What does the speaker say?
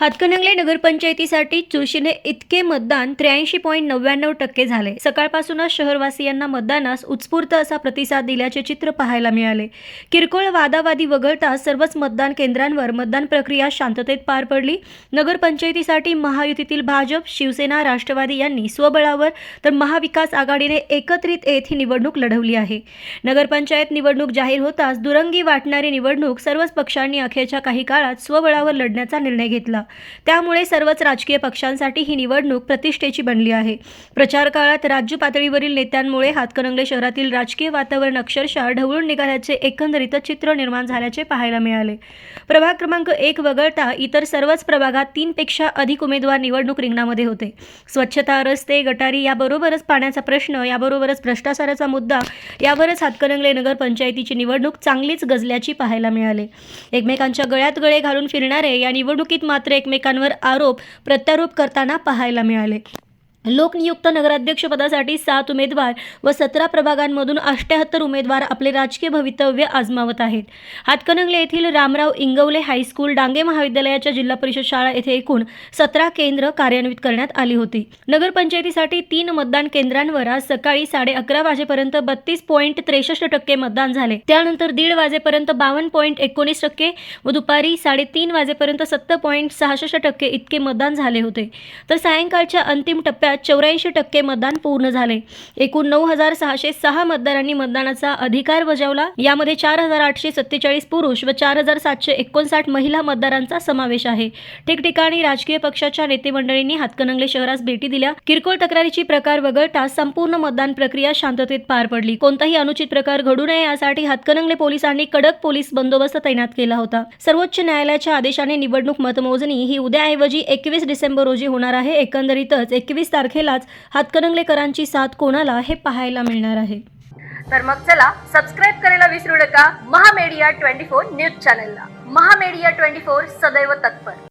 हातकणंगले नगरपंचायतीसाठी चुरशीने इतके मतदान त्र्याऐंशी पॉईंट नव्याण्णव टक्के झाले. सकाळपासूनच शहरवासियांना मतदानास उत्स्फूर्त असा प्रतिसाद दिल्याचे चित्र पाहायला मिळाले. किरकोळ वादावादी वगळता सर्वच मतदान केंद्रांवर मतदान प्रक्रिया शांततेत पार पडली. नगरपंचायतीसाठी महायुतीतील भाजप शिवसेना राष्ट्रवादी यांनी स्वबळावर तर महाविकास आघाडीने एकत्रित येत ही निवडणूक लढवली आहे. नगरपंचायत निवडणूक जाहीर होताच दुरंगी वाटणारी निवडणूक सर्वच पक्षांनी अखेरच्या काही काळात स्वबळावर लढण्याचा निर्णय घेतला. त्यामुळे सर्वच राजकीय पक्षांसाठी ही निवडणूक प्रतिष्ठेची बनली आहे. प्रचार काळात राज्य पातळीवरील नेत्यांमुळे हातकणंगले शहरातील राजकीय वातावरण अक्षरशः ढवळून निघाल्याचे एकंदरीतच चित्र निर्माण झाल्याचे पाहायला मिळाले. प्रभाग क्रमांक एक वगळता इतर सर्वच प्रभागात तीनपेक्षा अधिक उमेदवार निवडणूक रिंगणामध्ये होते. स्वच्छता रस्ते गटारी याबरोबरच पाण्याचा प्रश्न याबरोबरच भ्रष्टाचाराचा मुद्दा यावरच हातकणंगले नगरपंचायतीची निवडणूक चांगलीच गजल्याची पाहायला मिळाले. एकमेकांच्या गळ्यात गळे घालून फिरणारे या निवडणुकीत मात्र एकमेकांवर आरोप प्रत्यारोप करताना पाहायला मिळाले. लोकनियुक्त नगराध्यक्षपदासाठी सात उमेदवार व सतरा प्रभागांमधून अष्ट्याहत्तर उमेदवार आपले राजकीय भवितव्य आजमावत आहेत. हातकणंगले येथील रामराव इंगवले हायस्कूल डांगे महाविद्यालयाच्या जिल्हा परिषद शाळा येथे एकूण सतरा केंद्र कार्यान्वित करण्यात आली होती. नगरपंचायतीसाठी तीन मतदान केंद्रांवर आज सकाळी साडे अकरा वाजेपर्यंत बत्तीस पॉईंट त्रेसष्ट टक्के मतदान झाले. त्यानंतर दीड वाजेपर्यंत बावन्न पॉईंट एकोणीस टक्के व दुपारी साडेतीन वाजेपर्यंत सत्तर पॉईंट सहासष्ट टक्के इतके मतदान झाले होते. तर सायंकाळच्या अंतिम टप्प्यात चौऱ्याऐंशी टक्के मतदान पूर्ण झाले. एकूण नऊ हजार सहाशे सहा मतदारांनी मतदानाचा अधिकार बजावला. यामध्ये चार हजार आठशे सत्तेचाळीस पुरुष व चार हजार सातशे एकोणसाठ महिला मतदारांचा समावेश आहे. ठिकठिकाणी राजकीय पक्षाच्या नेते मंडळींनी हातकणंगले शहरास भेटी दिल्या. किरकोळ तक्रारीची प्रकार वगळता संपूर्ण मतदान प्रक्रिया शांततेत पार पडली. कोणताही अनुचित प्रकार घडू नये यासाठी हातकणंगले पोलिसांनी कडक पोलीस बंदोबस्त तैनात केला होता. सर्वोच्च न्यायालयाच्या आदेशाने निवडणूक मतमोजणी ही उद्याऐवजी एकवीस डिसेंबर रोजी होणार आहे. एकंदरीतच एकवीस तारखेलाच हातकणंगलेकरांची साथ कोणाला हे पाहायला मिळणार आहे? तर मग चला सबस्क्राईब करायला विसरू नका. महामेडिया ट्वेंटी फोर न्यूज चॅनलला. महामेडिया ट्वेंटी फोर सदैव तत्पर.